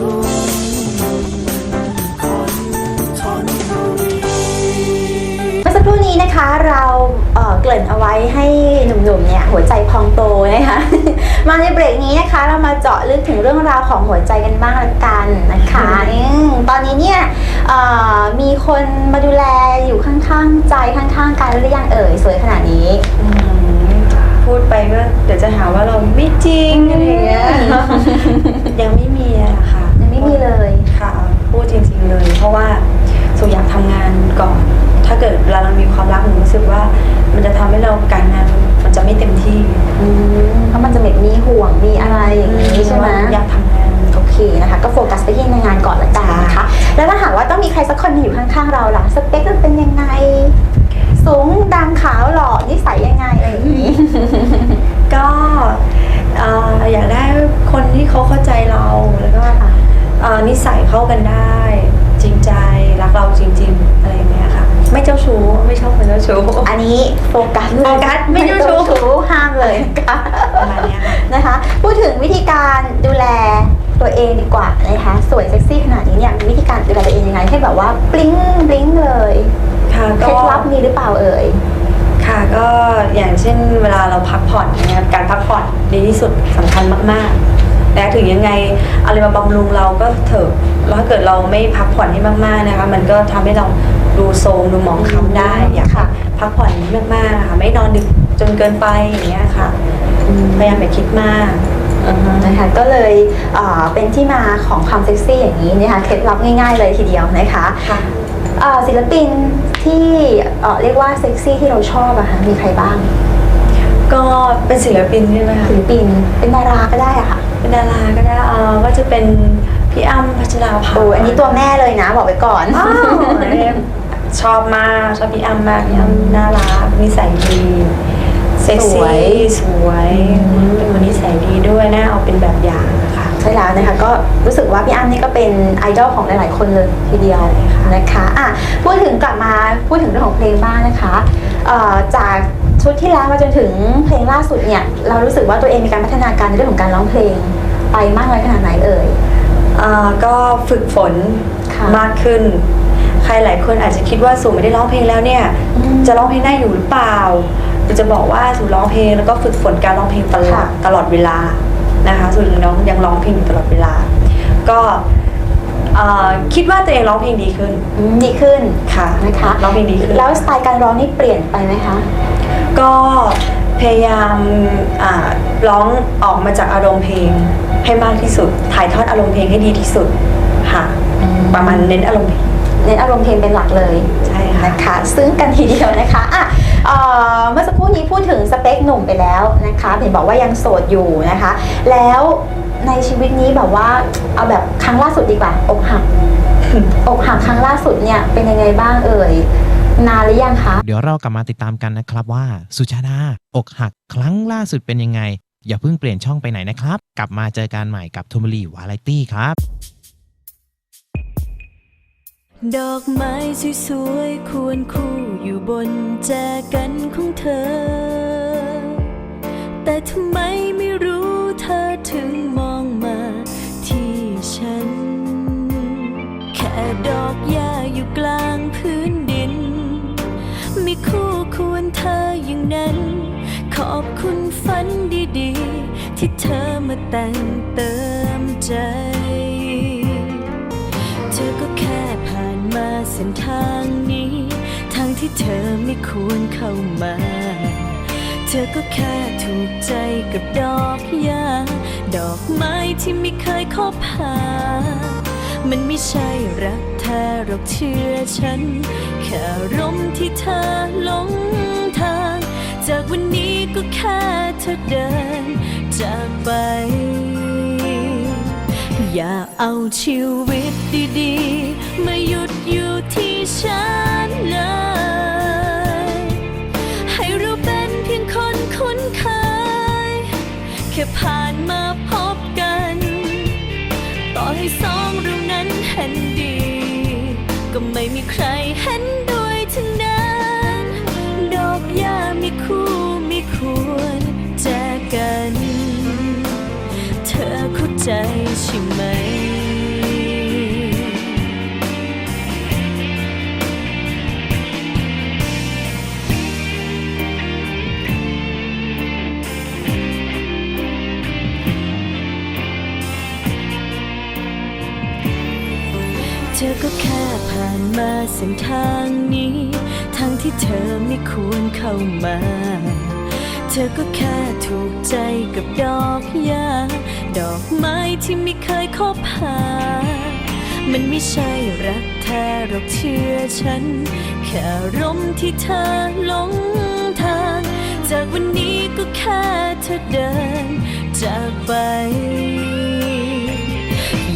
เมื่อสักครู่นี้นะคะเราเอ่อเกริ่นเอาไว้ให้หนุ่มๆเนี่ยหัวใจพองโตนะคะ มาในเบรกนี้นะคะเรามาเจาะลึกถึงเรื่องราวของหัวใจกันบ้างละกันนะคะอืมตอนนี้เนี่ยเอ่อมีคนมาดูแลอยู่ข้างๆใจข้างๆกายหรือยังเอ่ยสวยขนาดนี้ อืมพูดไปก็เดี๋ยวจะหาว่าเราไม่จริงอะไรอย่างเงี้ย ยังไม่มีอะค่ะยังไม่มีเลยค่ะพูดจริง ๆเลย เพราะว่าสุอยากทำงานก่อน ถ้าเกิดเวลาเรามีความรักหนูรู้สึกว่ามันจะทำให้เราการงานมันจะไม่เต็มที่อืมเพราะมันจะแบบมีห่วงมีอะไรอย่างนี้ใช่ไหมอยากทำงานโอเคนะคะ ก็โฟกัสไปที่ในงานก่อนละกันนะคะแล้วถ้าหากว่าต้องมีใครสักคนหนึ่งอยู่ข้างๆเราล่ะสเปคมันเป็นยังไง สูงดำขาวหล่อนิสัยยังไงอะไรอย่างนี้ก็เอ่ออยากได้คนที่เขาเข้าใจเราแล้วก็ เอ่อนิสัยเข้ากันได้ จริงใจรักเราจริง ๆ อะไรอย่างเงี้ยค่ะ ไม่เจ้าชู้ไม่ชอบคนเจ้าชู้ อันนี้โฟกัสเลยโฟกัสไม่เจ้าชู้ชู้ ห้ามเลยนะคะประมาณเนี้ยค่ะ นะคะ พูดถึงวิธีการดูแลตัวเองดีกว่านะคะสวยเซ็กซี่ขนาดนี้เนี่ยมีวิธีการดูแลตัวเองยังไงให้แบบว่าบลิงบลิงเลยค่ะเคก็ล็ดลับมีหรือเปล่าเอ่ย ค่ะก็อย่างเช่นเวลาเราพักผ่อนนะครับการพักผ่อนดีที่สุดสำคัญมากๆ และถึงยังไงอะไรมาบำรุงเราก็เถอะแล้วถ้าเกิดเราไม่พักผ่อนให้มากๆนะคะ มันก็ทำให้เราดูโทรมดูหมองคล้ำได้อยากให้ค่ะพักผ่อนมากๆค่ะไม่นอนดึกจนเกินไปอย่างเงี้ยค่ะพยายามอย่าคิดมากนะคะก็เลยเอ่อเป็นที่มาของความเซ็กซี่อย่างนี้นะคะเคล็ดลับง่ายๆเลยทีเดียวนะคะค่ะเอ่อศิลปินที่เอ่อเรียกว่าเซ็กซี่ที่เราชอบอะคะมีใครบ้าง ก็เป็นศิลปินใช่ไหมคะศิลปินเป็นดาราก็ได้อะค่ะ เป็นดาราก็ได้เออก็จะเป็นพี่อ้ำพัชราภาโอ้อันนี้ตัวแม่เลยนะบอกไว้ก่อน อ้าวชอบมากชอบพี่อ้ำมากพี่อ้ำน่ารักนิสัยดีเซ็กสวยซี่สวยอืมเป็นคนนิสัยดีด้วยน่าเอาเป็นแบบอย่างนะคะใช่แล้วนะคะก็รู้สึกว่าพี่อ้ำนี่ก็เป็นไอดอลของหลายๆคนเลยทีเดียวใช่ค่ะนะคะอะพูดถึงกลับมาพูดถึงเรื่องของเพลงบ้างนะคะเอ่อจาก ชุดที่แล้วมาจนถึงเพลงล่าสุดเนี่ยเรารู้สึกว่าตัวเองมีการพัฒนาการในเรื่องของการร้องเพลง ไปมากน้อยขนาดไหนเอ่ยเอ่อก็ฝึกฝนค่ะมากขึ้น ใครหลายคนอาจจะคิดว่าสูไม่ได้ร้องเพลงแล้วเนี่ยอืมจะร้องเพลงได้อยู่หรือเปล่าหรือจะบอกว่าสูร้องเพลงแล้วก็ฝึกฝนการร้องเพลงตลอดค่ะตลอดเวลานะคะสูน้องยังร้องเพลงอยู่ตลอดเวลา ก็เอ่อคิดว่าตัวเองร้องเพลงดีขึ้นอืมดีขึ้นค่ะนะคะร้องเพลงดีขึ้นแล้วสไตล์การร้องนี่เปลี่ยนไปไหมคะ ก็พยายามอ่าร้องออกมาจากอารมณ์เพลงให้มากที่สุด ถ่ายทอดอารมณ์เพลงให้ดีที่สุดค่ะอืมประมาณเน้นอารมณ์เพลง เน้นอารมณ์เพลงเป็นหลักเลยใช่ค่ะ นะคะซึ่งกันทีเดียวนะคะอะเอ่อเมื่อสักครู่นี้พูดถึงสเปคหนุ่มไปแล้วนะคะเห็นบอกว่ายังโสดอยู่นะคะ แล้วในชีวิตนี้แบบว่าเอาแบบครั้งล่าสุดดีกว่าอกหัก อกหักครั้งล่าสุดเนี่ยเป็นยังไงบ้างเอ่ย นานหรือยังคะ เดี๋ยวเรากลับมาติดตามกันนะครับว่า สุชาดาอกหักครั้งล่าสุดเป็นยังไง อย่าเพิ่งเปลี่ยนช่องไปไหนนะครับ กลับมาเจอกันใหม่กับทูมรีวาไรตี้ครับ ดอกไม้สวยๆควรคู่อยู่บนแจกันของเธอ แต่ทำไมไม่รู้เธอถึงมองมาที่ฉัน แค่ดอกหญ้า นั้น ขอบคุณฝันดีๆ ที่เธอมาแต่งเติมใจ เธอก็แค่ผ่านมาเส้นทางนี้ ทางที่เธอไม่ควรเข้ามา เธอก็แค่ถูกใจกับดอกหญ้าดอกไม้ที่ไม่เคยคบหา มันไม่ใช่รักแท้หรอกเชื่อฉัน แค่ร่มที่เธอหลงทาง จากวันนี้ก็แค่เธอเดินจากไป อย่าเอาชีวิตดีๆ มาหยุดอยู่ที่ฉันเลย ให้เราเป็นเพียงคนคุ้นเคย แค่ผ่านมาพบกัน ต่อให้สองเรานั้นเห็นดี ก็ไม่มีใครเห็น จใช่ไหม เธอก็แค่ผ่านมาเส้นทางนี้ ทางที่เธอไม่ควรเข้ามา เธอก็แค่ถูกใจกับดอกหญ้าดอกไม้ที่ไม่เคยคบหา มันไม่ใช่รักแท้หรอกเชื่อฉัน แค่ร่มที่เธอหลงทาง จากวันนี้ก็แค่เธอเดินจากไป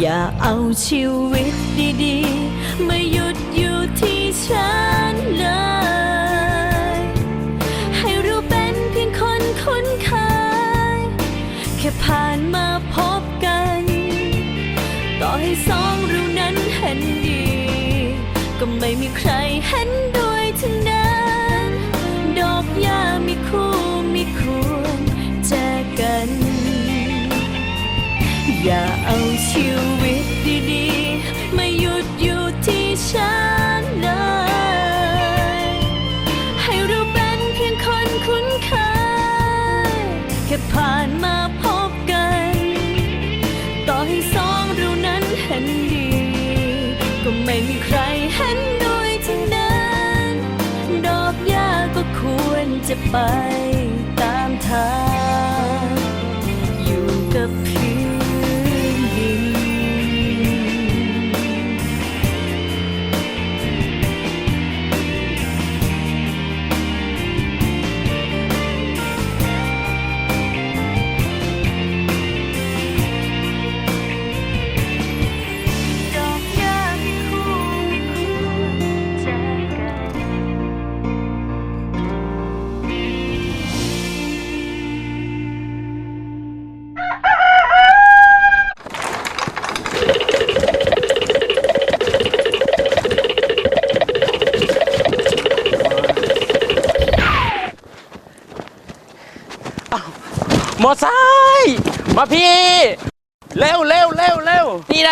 อย่าเอาชีวิตดีๆ มาหยุดอยู่ที่ฉันเลย นั้นเห็นดี ก็ไม่มีใครเห็นด้วยทั้งนั้น ดอกยามีคู่มีควรแจกัน อย่าเอาชีวิตดีๆ ร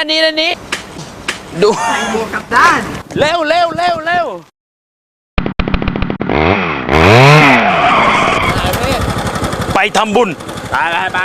วนี่นะนี่นะนี่ดูใส่หมวกกับด้าน เร็วเร็วเร็วเร็วไปทำบุญ ไปไปไป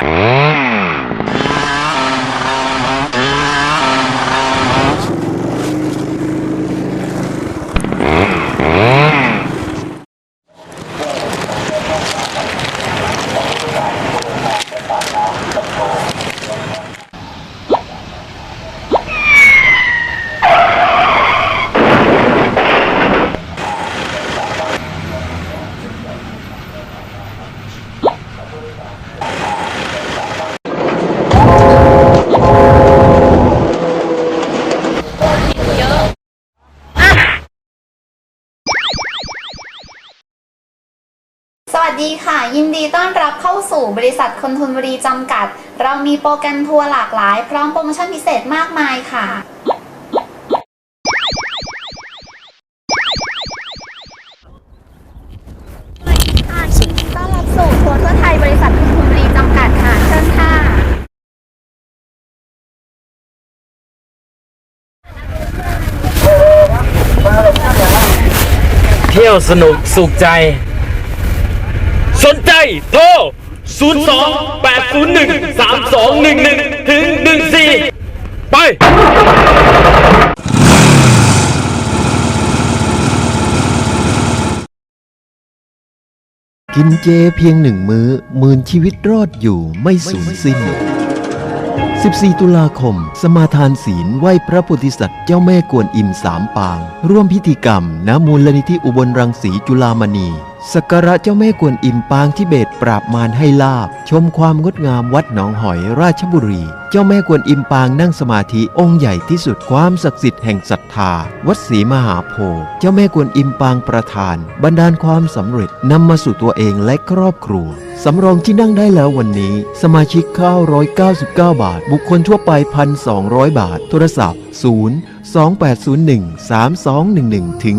สวัสดีค่ะ ยินดีต้อนรับเข้าสู่บริษัทคนทนบุรี จำกัด เรามีโปรแกรมทัวร์หลากหลาย พร้อมโปรโมชั่นพิเศษมากมายค่ะ ค่ะยินดีต้อนรับสู่ทัวร์ทั่วไทยบริษัทคนทนบุรีจำกัดค่ะ เชิญค่ะ เที่ยวสนุกสุขใจ สนใจโทร 02 801 3211 ถึง 14 ไป กินเจเพียงหนึ่งมื้อหมื่นชีวิตรอดอยู่ไม่สูญสิ้น 14 ตุลาคม สมาทานศีลไหว้พระโพธิสัตว์เจ้าแม่กวนอิมสามปาง ร่วมพิธีกรรมณมูลนิธิอุบลรังสีจุลามณี สักการะเจ้าแม่กวนอิมปางทิเบตปราบมารให้ลาบ ชมความงดงามวัดหนองหอยราชบุรี เจ้าแม่กวนอิมปางนั่งสมาธิองค์ใหญ่ที่สุดความศักดิ์สิทธิ์แห่งศรัทธา วัดศรีมหาโพธิ์เจ้าแม่กวนอิมปางประธานบันดาลความสำเร็จนำมาสู่ตัวเองและครอบครัวสำรองที่นั่งได้แล้ววันนี้ สมาชิกเข้า199 บาท บุคคลทั่วไป 1,200 บาท โทรศัพท์ 0 2801 3211 ถึง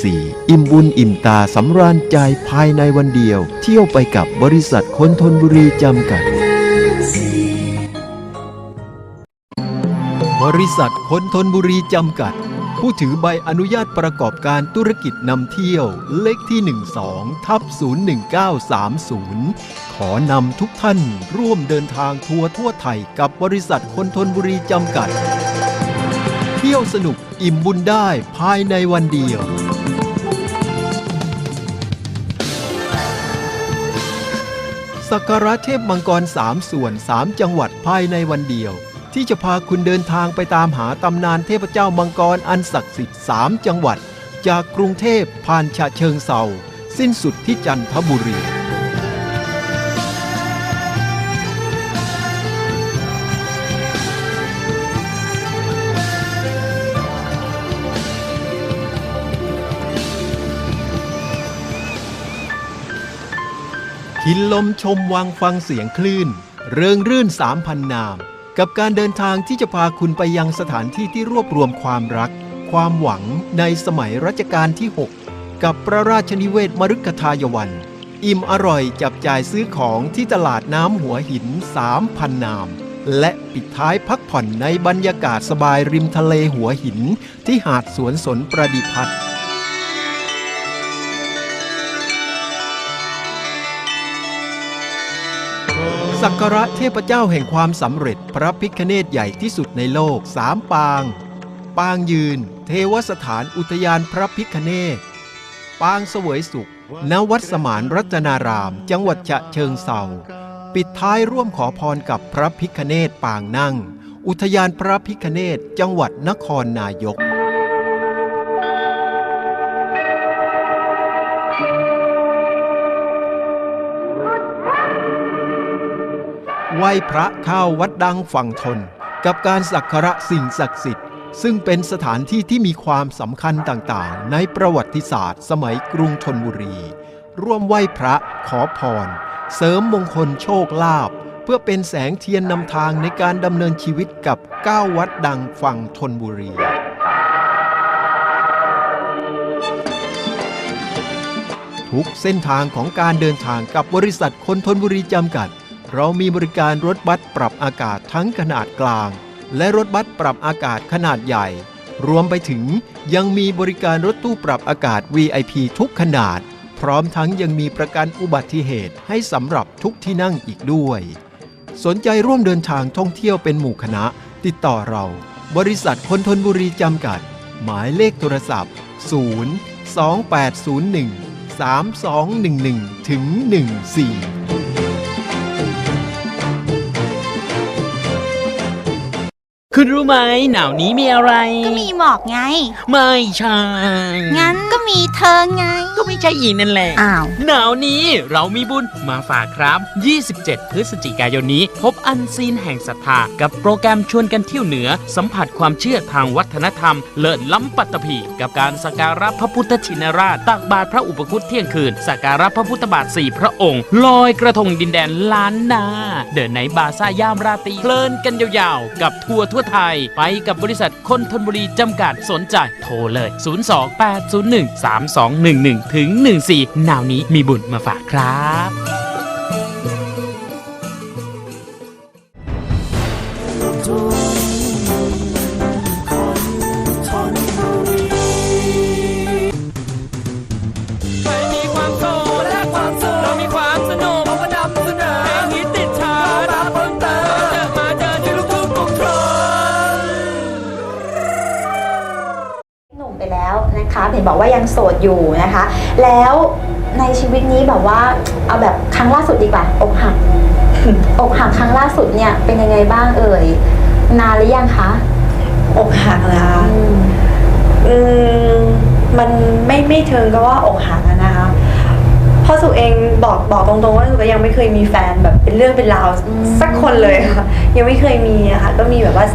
14 อิ่มบุญอิ่มตาสำราญใจภายในวันเดียว เที่ยวไปกับบริษัทคนทนบุรีจำกัด บริษัทคนทนบุรีจำกัด ผู้ถือใบอนุญาตประกอบการธุรกิจนำเที่ยวเลขที่ 12 ทับ 01930 ขอนำทุกท่านร่วมเดินทางทัวร์ทั่วไทยกับบริษัทคนทนบุรีจำกัด เที่ยวสนุกอิ่มบุญได้ภายในวันเดียว สักการะเทพมังกรสามส่วนสามจังหวัดภายในวันเดียว ที่จะพาคุณเดินทางไปตามหาตำนานเทพเจ้ามังกรอันศักดิ์สิทธิ์สามจังหวัด จากกรุงเทพผ่านฉะเชิงเซาสิ้นสุดที่จันทบุรี หินลมชมวังฟังเสียงคลื่น เริงรื่นสามพันนาม กับการเดินทางที่จะพาคุณไปยังสถานที่ที่รวบรวมความรัก ความหวังในสมัยรัชกาลที่ 6 กับพระราชนิเวศมฤคทายวัน อิ่มอร่อยจับจ่ายซื้อของที่ตลาดน้ำหัวหินสามพันนาม และปิดท้ายพักผ่อนในบรรยากาศสบายริมทะเลหัวหินที่หาดสวนสนประดิพัฒน์ สักการะเทพเจ้าแห่งความสำเร็จพระพิคเนตใหญ่ที่สุดในโลกสามปาง ปางยืน เทวสถานอุทยานพระพิคเนตปางเสวยสุข ณวัดสมานรัตนาราม จังหวัดฉะเชิงเซาปิดท้ายร่วมขอพรกับพระพิคเนตปางนั่ง อุทยานพระพิคเนตจังหวัดนครนายก ไหว้พระเข้าวัดดังฝั่งทน กับการสักการะสิ่งศักดิ์สิทธิ์ ซึ่งเป็นสถานที่ที่มีความสำคัญต่างๆ ในประวัติศาสตร์ สมัยกรุงธนบุรี ร่วมไหว้พระขอพร เสริมมงคลโชคลาภเพื่อเป็นแสงเทียนนำทางในการดำเนินชีวิตกับ9วัดดังฝั่งธนบุรีทุกเส้นทางของการเดินทางกับบริษัทคนทนบุรีจำกัด เรามีบริการรถบัสปรับอากาศทั้งขนาดกลาง และรถบัสปรับอากาศขนาดใหญ่ รวมไปถึงยังมีบริการรถตู้ปรับอากาศ VIP ทุกขนาด พร้อมทั้งยังมีประกันอุบัติเหตุให้สำหรับทุกที่นั่งอีกด้วย สนใจร่วมเดินทางท่องเที่ยวเป็นหมู่คณะ ติดต่อเรา บริษัทคนทนบุรีจำกัด หมายเลขโทรศัพท์ 0 2801 3211ถึง14 คุณรู้ไหมหนาวนี้มีอะไร ก็มีหมอกไง ไม่ใช่งั้นก็มีเธอไง ก็ไม่ใช่อีกนั่นแหละ อ้าว หนาวนี้เรามีบุญมาฝากครับ 27 พฤศจิกายนนี้ พบอันซีนแห่งศรัทธา กับโปรแกรมชวนกันเที่ยวเหนือ สัมผัสความเชื่อทางวัฒนธรรม เลิศล้ำปัตตภีกับการสักการะพระพุทธชินราช ตักบาตรพระอุปคุตเที่ยงคืนสักการะพระพุทธบาทสี่พระองค์ ลอยกระทงดินแดนล้านนา เดินในบาซ่ายามราตรีเพลินกันยาวๆ กับทัวร์ทั่วไทย ไปกับบริษัทคนทนบุรีจำกัดสนใจ โทรเลย 028013211ถึง14หนาวนี้มีบุญมาฝากครับ โสดอยู่นะคะ แล้วในชีวิตนี้แบบว่าเอาแบบครั้งล่าสุดดีกว่าอกหักอกหักครั้งล่าสุดเนี่ยเป็นยังไงบ้างเอ่ยนานหรือยังคะอกหักนะคะอืมมันไม่ไม่เทิงก็ว่าอกหักนะคะเพราะสุเองบอกบอกตรงๆว่าสุก็ยังไม่เคยมีแฟนแบบเป็นเรื่องเป็นราวสักคนเลยค่ะยังไม่เคยมีอะค่ะก็มีแบบว่า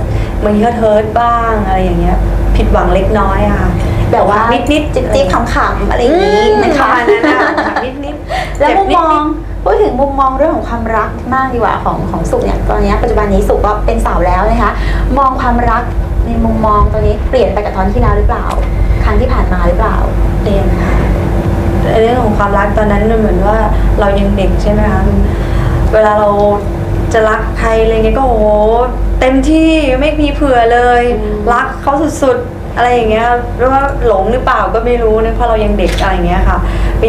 บางทีก็เทิร์ดบ้างอะไรอย่างเงี้ย ผิดหวังเล็กน้อยอะค่ะ แบบว่านิดนิดจิ๊บจิ๊บขำๆอะไรอย่างนี้นะนะคะคะนั้นนะคะนิดนิดแล้วมุมมองพูดถึงมุมมองเรื่องของความรักมากดีกว่าของของสุเนี่ยตอนนี้ปัจจุบันนี้สุก็เป็นสาวแล้วนะคะ มองความรักในมุมมองตอนนี้เปลี่ยนไปกับตอนที่แล้วหรือเปล่า ครั้งที่ผ่านมาหรือเปล่าเรียนค่ะเรื่องของความรักตอนนั้นมันเหมือนว่าเรายังเด็กใช่ไหมคะเวลาเราจะรักใครอะไรเงี้ยก็โอ้โหเต็มที่ไม่มีเผื่อเลยอืมรักเขาสุดๆ อะไรอย่างเงี้ยหรือว่าหลงหรือเปล่าก็ไม่รู้นะเพราะเรายังเด็กอะไรอย่างเงี้ยค่ะ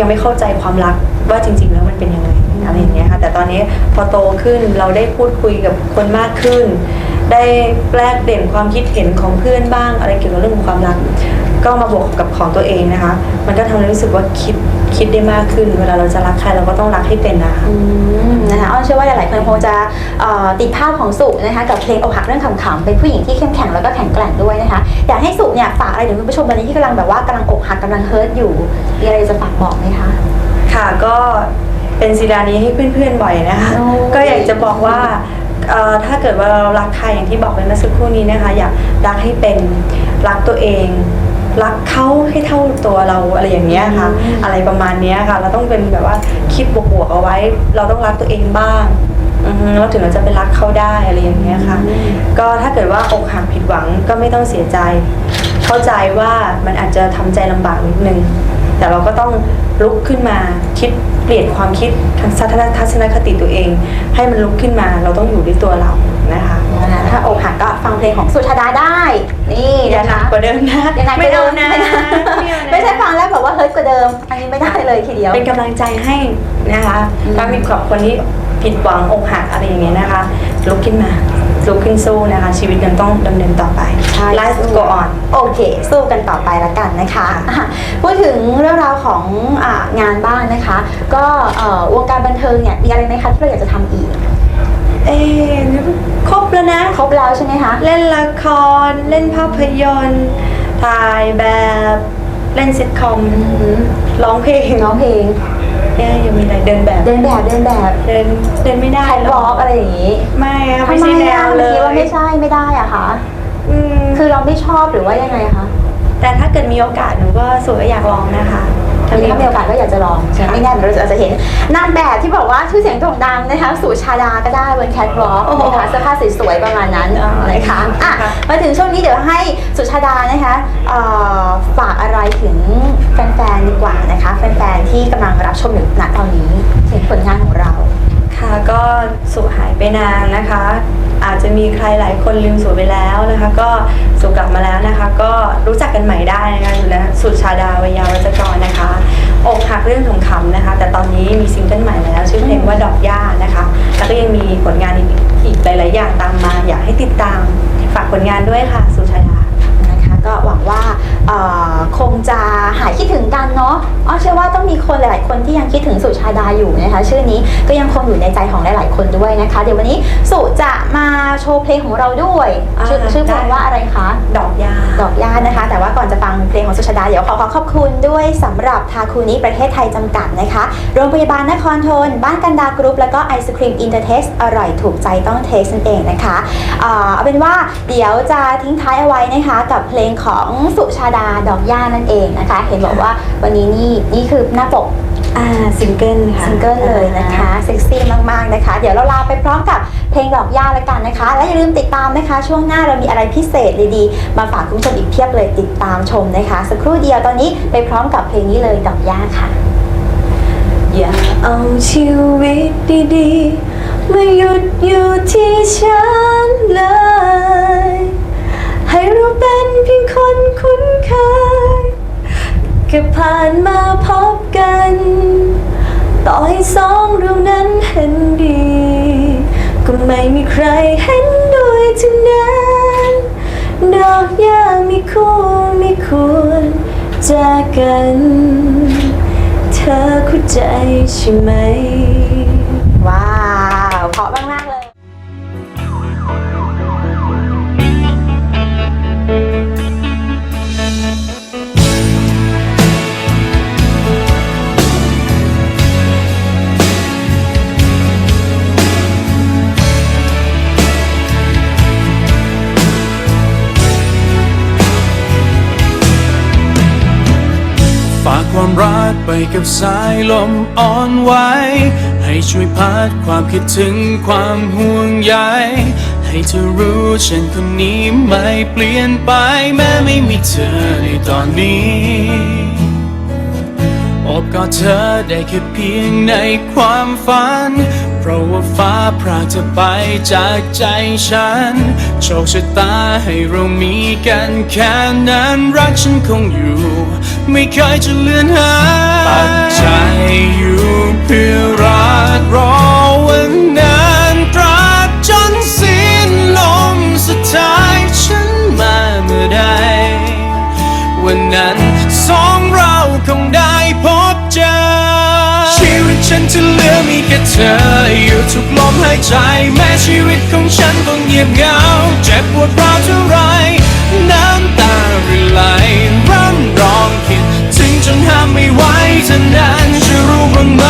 ยังไม่เข้าใจความรักว่าจริง ๆ แล้วมันเป็นยังไงอะไรอย่างเงี้ยค่ะแต่ตอนนี้พอโตขึ้นเราได้พูดคุยกับคนมากขึ้น ได้แลกเปลี่ยนความคิดเห็นของเพื่อนบ้างอะไรเกี่ยวกับเรื่องของความรัก ก็มาบวกกับของตัวเองนะคะ มันก็ทำให้รู้สึกว่าคิด คิดได้มากขึ้น เวลาเราจะรักใครเราก็ต้องรักให้เป็นนะคะ อืมนะคะอ้อนเชื่อว่าหลายๆคนคงจะเอ่อติดภาพของสุนะคะกับเพลงอกหักเรื่องขำๆเป็นผู้หญิงที่เข้มแข็งแล้วก็แข็งแกร่งด้วยนะคะอยากให้สุเนี่ยฝากอะไรถึงคุณผู้ชมตอนนี้ที่กำลังแบบว่ากำลังอกหักกำลังเฮิร์ตอยู่มีอะไรจะฝากบอกไหมคะ ค่ะก็เป็นศิลานี้ให้เพื่อนๆบ่อยนะคะ โอ้ ก็อยากจะบอกว่าเอ่อถ้าเกิดว่าเรารักใครอย่างที่บอกไปเมื่อสักครู่นี้นะคะ อยากรักให้เป็นรักตัวเอง รักเขาให้เท่าตัวเราอะไรอย่างเงี้ยค่ะ อะไรประมาณเนี้ยค่ะ เราต้องเป็นแบบว่าคิดบวกๆเอาไว้ เราต้องรักตัวเองบ้างอือฮึเราถึงเราจะไปรักเขาได้อะไรอย่างเงี้ยค่ะ ก็ถ้าเกิดว่าอกหักผิดหวังก็ไม่ต้องเสียใจ เข้าใจว่ามันอาจจะทำใจลำบากนิดนึง แต่เราก็ต้องลุกขึ้นมาคิดเปลี่ยนความคิดทางทัศนทัศนคติตัวเอง ให้มันลุกขึ้นมาเราต้องอยู่ด้วยตัวเรา นะคะนะคะถ้าอกหักก็ฟังเพลงของสุชาดาได้ นี่อย่านะหนัคะกกว่าเดิมนะยังไงไม่เอานะไม่เอาไม่เอานะไม่ใช่ฟังแล้วแบบว่าเฮิร์ตกว่าเดิม อันนี้ไม่ได้เลยทีเดียว เป็นกำลังใจให้นะคะอืมถ้ามีกับคนที่ผิดหวังอกหักอะไรอย่างเงี้ยนะคะลุกขึ้นมาลุกขึ้นสู้นะคะ ชีวิตยังต้องดำเนินต่อไป Life go on โอเค สู้กันต่อไปละกันนะคะอะพูดถึงเรื่องราวของอางานบ้างนะคะ ก็เอ่อวงการบันเทิงเนี่ยมีอะไรไหมคะที่เราอยากจะทำอีก เอ๊ะครบแล้วนะ ครบแล้วใช่ไหมคะ เล่นละคร เล่นภาพยนตร์ ถ่ายแบบ เล่นซิทคอมร้องเพลงร้องเพลงเอ๊ะยังมีอะไรเดินแบบ เดินแบบ เดินแบบ เดิน เดินไม่ได้แคทหรวออล์กอะไรอย่างนี้ ไม่อะทำไม่ไมใช่แนอะวเมื่เลอกี้ว่ายไม่ใช่ไม่ได้อะคะอืมคือเราไม่ชอบหรือว่ายังไงคะ แต่ถ้าเกิดมีโอกาสหนูก็สวยอยากลองนะคะ ถ้ามีโอกาสก็อยากจะลองใช่ไหมไม่แน่เราอาจจะเห็นนางแบบที่บอกว่าชื่อเสียงโด่งดังนะคะสุชาดาก็ได้บนแคทวอล์กนะคะเสื้อผ้าสวยๆประมาณนั้นนะคะอะมาถึงช่วงนี้เดี๋ยวให้สุชาดานะคะเอ่อฝากอะไรถึงแฟนๆดีกว่านะคะ แฟนๆที่กำลังรับชมอยู่ณตอนนี้ถึงผลงานของ เราค่ะก็สุหายไปนานนะคะ อาจจะมีใครหลายคนลืมสุไปแล้วนะคะ ก็สุกลับมาแล้วนะคะ ก็รู้จักกันใหม่ได้นะคะอยู่แล้วสุชาดาวยาวัจกรนะคะอกหักเรื่องของคำนะคะ แต่ตอนนี้มีซิงเกิลใหม่แล้ว ชื่อเพลงว่าดอกหญ้านะคะ แล้วก็ยังมีผลงานอีกอีกหลาย ๆ อย่างตามมา อยากให้ติดตามฝากผลงานด้วยค่ะ สุชาดานะคะ ก็หวังว่า เอ่อคงจะหายคิดถึงกันเนาะอ้อเชื่อว่าต้องมีคนหลาย ๆ คนที่ยังคิดถึงสุชาดาอยู่นะคะ ชื่อนี้ก็ยังคงอยู่ในใจของหลาย ๆ คนด้วยนะคะ เดี๋ยววันนี้สุจะมาโชว์เพลงของเราด้วยอ่าชื่อชื่อเพลงได้ ว่าอะไรคะ ดอกหญ้าดอกย่านะคะ แต่ว่าก่อนจะฟังเพลงของสุชาดา เดี๋ยวขอขอขอบคุณด้วยสำหรับทาคูนิประเทศไทยจำกัดนะคะ โรงพยาบาลนครทน บ้านกันดากรุ๊ปแล้วก็ไอศครีมอินเตอร์เทสอร่อยถูกใจต้องเทสนั่นเองนะคะเอ่อเอาเป็นว่าเดี๋ยวจะทิ้งท้ายเอาไว้นะคะ กับเพลงของสุชาดาดอกย่านั่นเองนะคะ เห็นบอกว่าวันนี้นี่นี่คือหน้าปกอ่าซิงเกิลค่ะซิงเกิลเลยนะคะเซ็กซี่มากๆนะคะ เดี๋ยวเราลาไปพร้อมกับเพลงดอกย่าแล้วกันนะคะ และอย่าลืมติดตามนะคะ ช่วงหน้าเรามีอะไรพิเศษดีๆ มาฝากคุณผู้ชมอีกเพียบเลยติดตามชมนะคะ สักครู่เดียวตอนนี้ไปพร้อมกับเพลงนี้เลยดอกย่าค่ะ อย่าเอาชีวิตดีๆมาหยุดอยู่ที่ฉันเลย ให้เราเป็นเพียงคนคุ้นเคยแค่ผ่านมาพบกัน ต่อให้สองเรานั้นเห็นดี ก็ไม่มีใครเห็นด้วยทั้งนั้นดอกยาไม่คู่ไม่ควรจากกัน เธอเข้าใจใช่ไหม กับสายลมอ่อนไหวให้ช่วยพัดความคิดถึงความห่วงใยให้เธอรู้ฉันคนนี้ไม่เปลี่ยนไปแม้ไม่มีเธอในตอนนี้อบกอดเธอได้แค่เพียงในความฝัน เพราะว่าฟ้าพรากเธอไปจากใจฉัน โชคชะตาให้เรามีกันแค่นั้นรักฉันคงอยู่ ไม่เคยจะเลือนหายปักใจอยู่เพื่อรักรอวันนั้นตราบจนสิ้นลมสุดท้ายฉันมาเมื่อใดวันนั้นสอง ฉันจะเหลือมีแค่เธอ อยู่ทุกลมหายใจ แม้ชีวิตของฉันต้องเงียบเหงา เจ็บปวดร้าวเท่าไรน้ำตาริไหลร่ำร้องคิด ถึงจนห้ามไม่ไหวเธอนั้นจะรู้บ้างไหม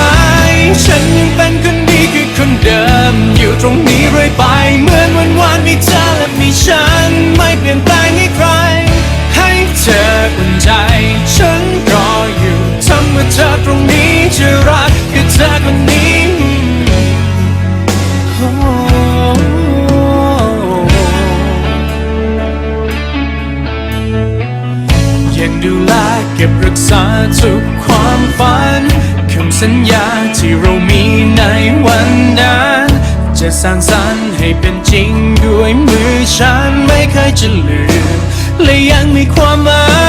ฉันยังเป็นคนดีคือคนเดิม อยู่ตรงนี้เรื่อยไป เหมือนวันวานมีเธอและมีฉัน ไม่เปลี่ยนแปลงให้ใคร ให้เธออุ่นใจ ฉันรออยู่ทำเมื่อเธอตรงนี้จะรัก คือเธอคนนี้ยังดูแลเก็บรักษาทุกความฝันคำสัญญาที่เรามีในวันนั้น จะสร้างสรรค์ให้เป็นจริงด้วยมือฉันไม่เคยจะลืมและยังมีความหมาย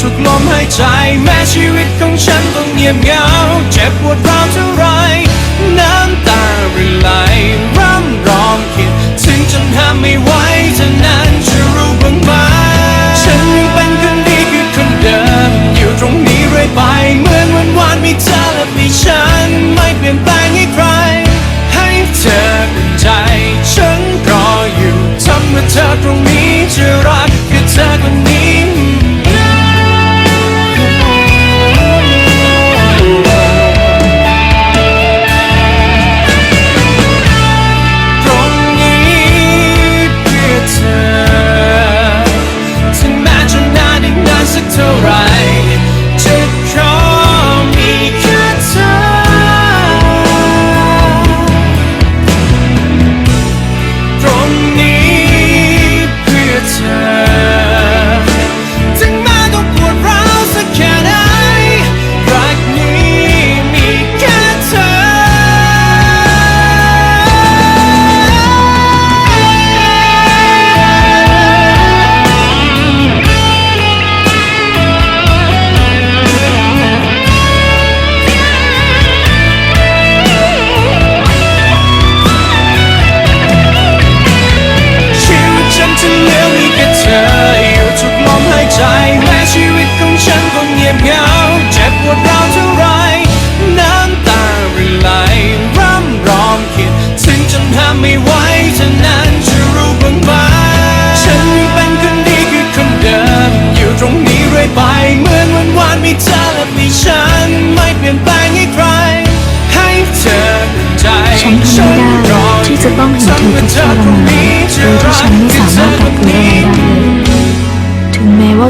ทุกลมหายใจ แม้ชีวิตของฉันต้องเงียบเหงา เจ็บปวดร้าวเท่าไรน้ำตาริไหลร่ำร้องคิด ถึงจนห้ามไม่ไหวเธอนั้นจะรู้บ้างไหมฉันยังเป็นคนดีคือคนเดิม อยู่ตรงนี้เรื่อยไป เหมือนวันวานมีเธอและมีฉันไม่เปลี่ยนแปลง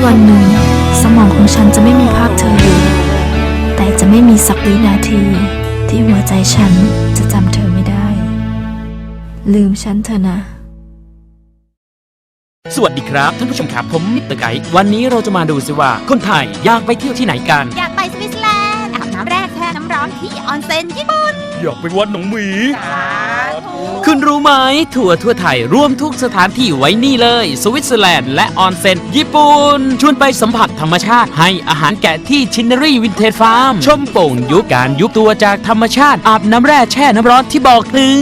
ว่าวันหนึ่ง สมองของฉันจะไม่มีภาพเธออยู่ แต่จะไม่มีสักวินาที ที่หัวใจฉันจะจำเธอไม่ได้ ลืมฉันเถอะนะสวัสดีครับท่านผู้ชมครับผมมิสเตอร์ไกด์วันนี้เราจะมาดูสิว่า คนไทยอยากไปเที่ยวที่ไหนกัน อยากไปสวิตเซอร์แลนด์อาบน้ำแร่แช่น้ำร้อนที่ออนเซ็นญี่ปุ่นอยากไปวัดหนองหมี คุณรู้ไหมทัวร์ทั่วไทยรวมทุกสถานที่ไว้นี่เลย สวิตเซอร์แลนด์และออนเซ็นญี่ปุ่นชวนไปสัมผัสธรรมชาติให้อาหารแกะที่ชินเนอรี่วินเทจฟาร์ม ชมโป่งยุบการยุบตัวจากธรรมชาติ อาบน้ำแร่แช่น้ำร้อนที่บอกถึง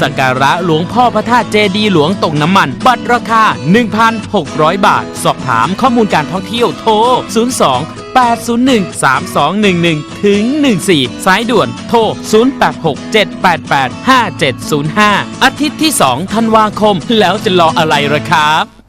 สักการะหลวงพ่อพระธาตุเจดียหลวงตกน้ำมัน บัตรราคา 1,600 บาท สอบถามข้อมูลการท่องเที่ยวโทร 02 801 3211 ถึง 14 สายด่วนโทร 086 788 5705 อาทิตย์ที่ 2 ธันวาคม แล้วจะรออะไรล่ะครับ